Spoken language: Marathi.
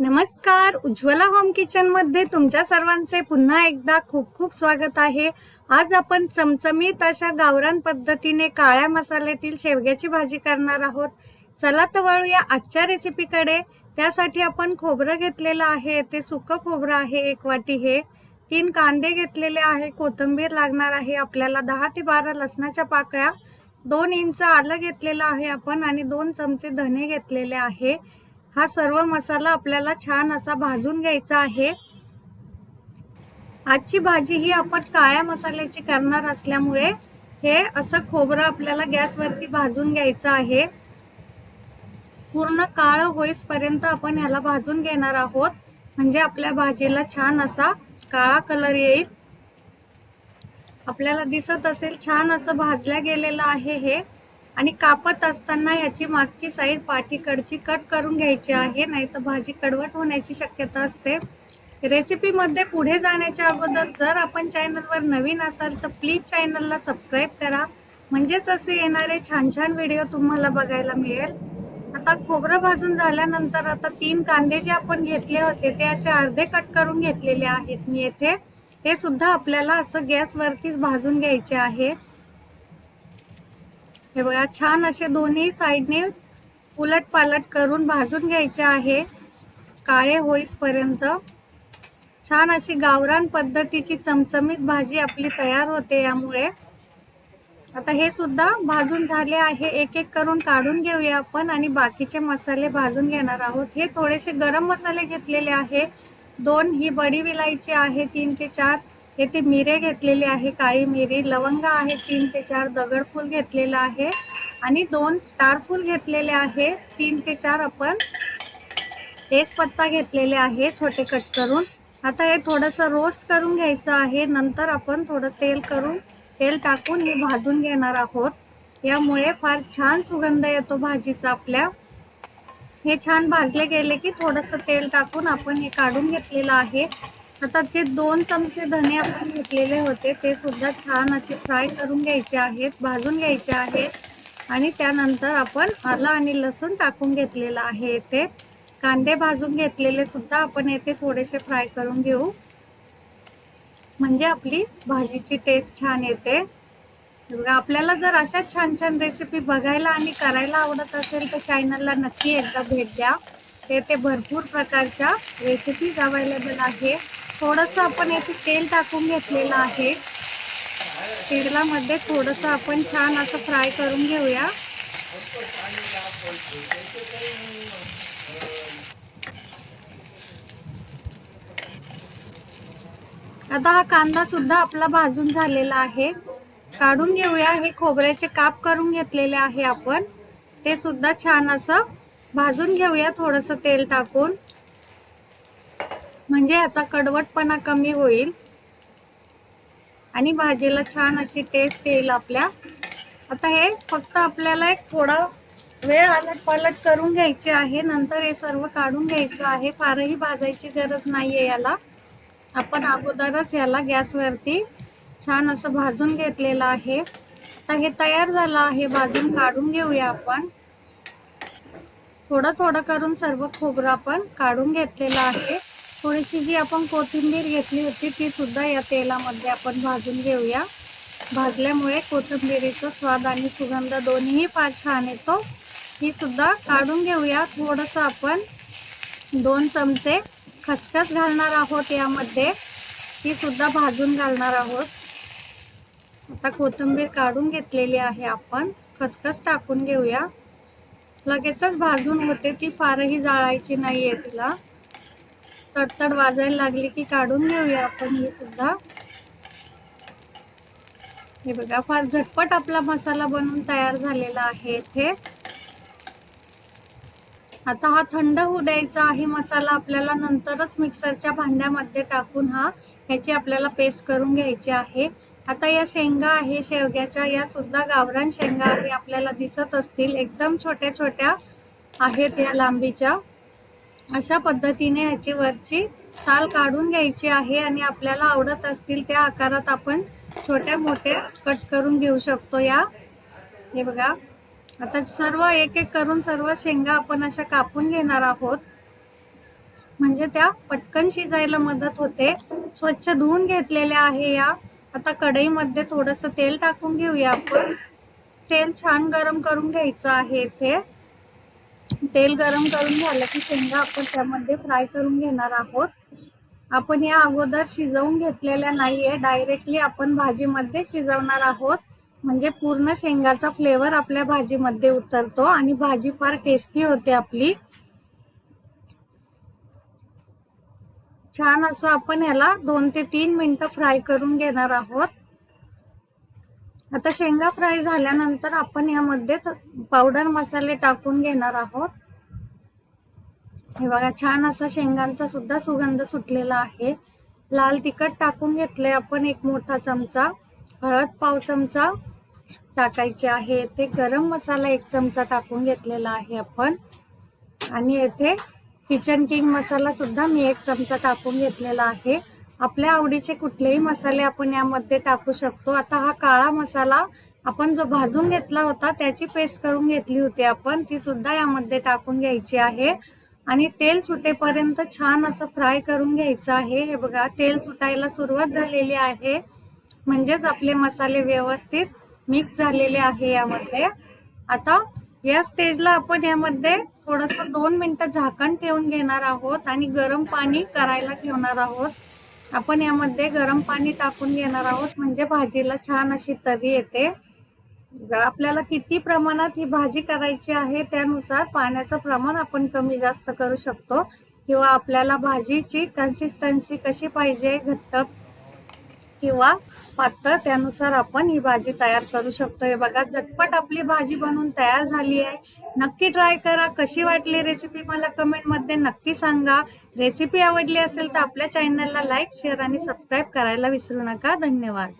नमस्कार उज्ज्वला होम किचनमध्ये तुमच्या सर्वांचे पुन्हा एकदा खूप खूप स्वागत आहे. आज आपण चमचमीत अशा गावरान पद्धतीने काळ्या मसाल्यातील शेवग्याची भाजी करणार आहोत. चला तर वळूया आजच्या रेसिपीकडे त्यासाठी आपण खोबरं घेतलेलं आहे ते सुकं खोबरं आहे एक वाटी हे. तीन कांदे घेतलेले आहे कोथिंबीर लागणार आहे आपल्याला दहा ते बारा लसणाच्या पाकळ्या. दोन इंच आलं घेतलेलं आहे आपण आणि दोन चमचे धने घेतलेले आहे. हा सर्व मसाला आपल्याला छान असा भाजून घ्यायचा आहे. आजची भाजी ही आपण काळ्या मसाल्याची करणार असल्यामुळे हे असं खोबरं आपल्याला गॅसवरती भाजून घ्यायचं आहे. पूर्ण काळं होईसपर्यंत आपण ह्याला भाजून घेणार आहोत. म्हणजे आपल्या भाजीला छान असा काळा कलर येईल. आपल्याला दिसत असेल छान असं भाजल्या गेलेलं आहे हे. आणि कापत असताना याची मागची साईड पाठीकडची कट करून घ्यायची आहे नाही तर भाजी कडवट होण्याची शक्यता असते. रेसिपीमध्ये पुढे जाण्याच्या अगोदर जर आपण चॅनलवर नवीन असाल तर प्लीज चॅनलला सबस्क्राईब करा. म्हणजेच असे येणारे छान छान व्हिडिओ तुम्हाला बघायला मिळेल. आता खोबरं भाजून झाल्यानंतर आता तीन कांदे जे आपण घेतले होते ते असे अर्धे कट करून घेतलेले आहेत मी येथे. ते सुद्धा आपल्याला असं गॅसवरतीच भाजून घ्यायचे आहे. हे बघा छान असे दोन्ही साईडने उलट पालट करून भाजून घ्यायचे आहे. काळे होईसपर्यंत. छान अशी गावरान पद्धतीची चमचमीत भाजी आपली तयार होते यामुळे. आता हे सुद्धा भाजून झाले आहे. एक एक करून काढून घेऊया आपण आणि बाकीचे मसाले भाजून घेणार आहोत. हे थोडेसे गरम मसाले घेतलेले आहे. दोन ही बडी विलायची आहे तीन ते चार. येथे मिरे घेतलेले आहे काळी मिरी. लवंग आहे तीन ते चार दगडफूल घेतलेलं आहे. आणि दोन स्टार फूल घेतलेले आहे तीन ते चार आपण तेजपत्ता घेतलेले आहे छोटे कट करून. आता हे थोडंसं रोस्ट करून घ्यायचं आहे. नंतर आपण थोडं तेल करून तेल टाकून हे भाजून घेणार आहोत. यामुळे फार छान सुगंध येतो भाजीचा आपल्या. हे छान भाजले गेले की थोडंसं तेल टाकून आपण हे काढून घेतलेलं आहे. आता जे दोन चमचे धने आपण घेतलेले होते ते सुद्धा छान असे फ्राय करून घ्यायचे आहेत भाजून घ्यायचे आहेत. आणि त्यानंतर आपण आलं आणि लसूण टाकून घेतलेलं आहे येथे कांदे भाजून घेतलेले सुद्धा आपण येथे थोडेसे फ्राय करून घेऊ. म्हणजे आपली भाजीची टेस्ट छान येते. बघा आपल्याला जर अशा छान छान रेसिपी बघायला आणि करायला आवडत असेल तर चॅनलला नक्की एकदा भेट द्या. येथे भरपूर प्रकारच्या रेसिपीज अवेलेबल आहे थोडंसं आपण येथे तेल टाकून घेतलेलं आहे. तेलामध्ये थोडंसं आपण छान असं फ्राय करून घेऊया. आता हा कांदा सुद्धा आपला भाजून झालेला आहे. काढून घेऊया. हे खोबऱ्याचे काप करून घेतलेले आहे आपण. ते सुद्धा छान असं भाजून घेऊया थोडंसं तेल टाकून. म्हणजे याचा कडवटपणा कमी होईल. आणि भाजीला छान अशी टेस्ट येईल आपल्या. आता हे फक्त आपल्याला एक थोडा वेळ आलट पालट करून घ्यायचे आहे. नंतर हे सर्व काढून घ्यायचं आहे. फारही भाजायची गरज नाही आहे याला. आपण अगोदरच याला गॅसवरती छान असं भाजून घेतलेलं आहे. आता हे तयार झालं आहे. भाजून काढून घेऊया आपण. थोडं थोडं करून सर्व खोबरं आपण काढून घेतलेलं आहे. थोडीशी जी आपण कोथिंबीर घेतली होती ती सुद्धा या तेलामध्ये आपण भाजून घेऊया. भाजल्यामुळे कोथिंबिरीचा स्वाद आणि सुगंध दोन्हीही फार छान येतो. ही सुद्धा काढून घेऊया. थोडंसं आपण दोन चमचे खसखस घालणार आहोत यामध्ये. ती सुद्धा भाजून घालणार आहोत. आता कोथिंबीर काढून घेतलेली आहे आपण. खसखस टाकून घेऊया. लगेचच भाजून होते ती. फारही जाळायची नाही आहे तिला. तडतड वाजायला लागली की काढून घेऊया आपण हे सुद्धा. हे बघा फार झटपट आपला मसाला बनवून तयार झालेला आहे इथे. आता हा थंड होऊ द्यायचा आहे मसाला आपल्याला नंतरच मिक्सरच्या भांड्यामध्ये टाकून हा ह्याची आपल्याला पेस्ट करून घ्यायची आहे. आता या शेंगा आहे शेवग्याच्या या सुद्धा गावरान शेंगा आहे आपल्याला दिसत असतील. एकदम छोट्या छोट्या आहेत या लांबीच्या. अशा पद्धतीने ह्याची वरची साल काढून घ्यायची आहे आणि आपल्याला आवडत असतील त्या आकारात आपण छोट्या मोठ्या कट करून घेऊ शकतो या. हे बघा. आता सर्व एक एक करून सर्व शेंगा आपण अशा कापून घेणार आहोत. म्हणजे त्या पटकन शिजायला मदत होते. स्वच्छ धुवून घेतलेल्या आहे या. आता कढईमध्ये थोडंसं तेल टाकून घेऊया आपण. तेल छान गरम करून घ्यायचं आहे इथे. तेल गरम करून झालं की शेंगा आपण त्यामध्ये फ्राय करून घेणार आहोत. आपण या अगोदर शिजवून घेतलेल्या नाहीये. डायरेक्टली आपण भाजीमध्ये शिजवणार आहोत. म्हणजे पूर्ण शेंगाचा फ्लेवर आपल्या भाजीमध्ये उतरतो आणि भाजी फार टेस्टी होते आपली. छान असं आपण याला दोन ते तीन मिनिटं फ्राय करून घेणार आहोत. आता शेंगा फ्राय झाल्यानंतर आपण यामध्ये पावडर मसाले टाकून घेणार आहोत. हे बघा छान असा शेंगांचा सुद्धा सुगंध सुटलेला आहे. लाल तिखट टाकून घेतले आपण एक मोठा चमचा. हळद पाव चमचा टाकायचे आहे. येथे गरम मसाला एक चमचा टाकून घेतलेला आहे आपण. आणि येथे किचन किंग मसाला सुद्धा मी एक चमचा टाकून घेतलेला आहे. आपल्या आवडीचे कुठलेही मसाले आपण यामध्ये टाकू शकतो. आता हा काळा मसाला आपण जो भाजून घेतला होता त्याची पेस्ट करून घेतली होती आपण. ती सुद्धा यामध्ये टाकून घ्यायची आहे. आणि तेल सुटेपर्यंत छान असं फ्राय करून घ्यायचं आहे. हे बघा तेल सुटायला सुरुवात झालेली आहे. म्हणजेच आपले मसाले व्यवस्थित मिक्स झालेले आहे यामध्ये. आता या स्टेजला आपण यामध्ये थोडस दोन मिनिटं झाकण ठेवून घेणार आहोत आणि गरम पाणी करायला ठेवणार आहोत. आपण यामध्ये गरम पाणी टाकून घेणार आहोत. म्हणजे भाजीला छान अशी तरी येते. आपल्याला किती प्रमाणात ही भाजी करायची आहे त्यानुसार पाण्याचं प्रमाण आपण कमी जास्त करू शकतो. किंवा आपल्याला भाजीची कन्सिस्टन्सी कशी पाहिजे घट्ट किंवा पातळ त्यानुसार आपण ही भाजी तयार करू शकतो. हे बघा झटपट आपली भाजी बनवून तयार झाली आहे. नक्की ट्राय करा. कशी वाटली रेसिपी मला कमेंटमध्ये नक्की सांगा. रेसिपी आवडली असेल तर आपल्या चॅनलला लाईक शेअर आणि सबस्क्राईब करायला विसरू नका. धन्यवाद.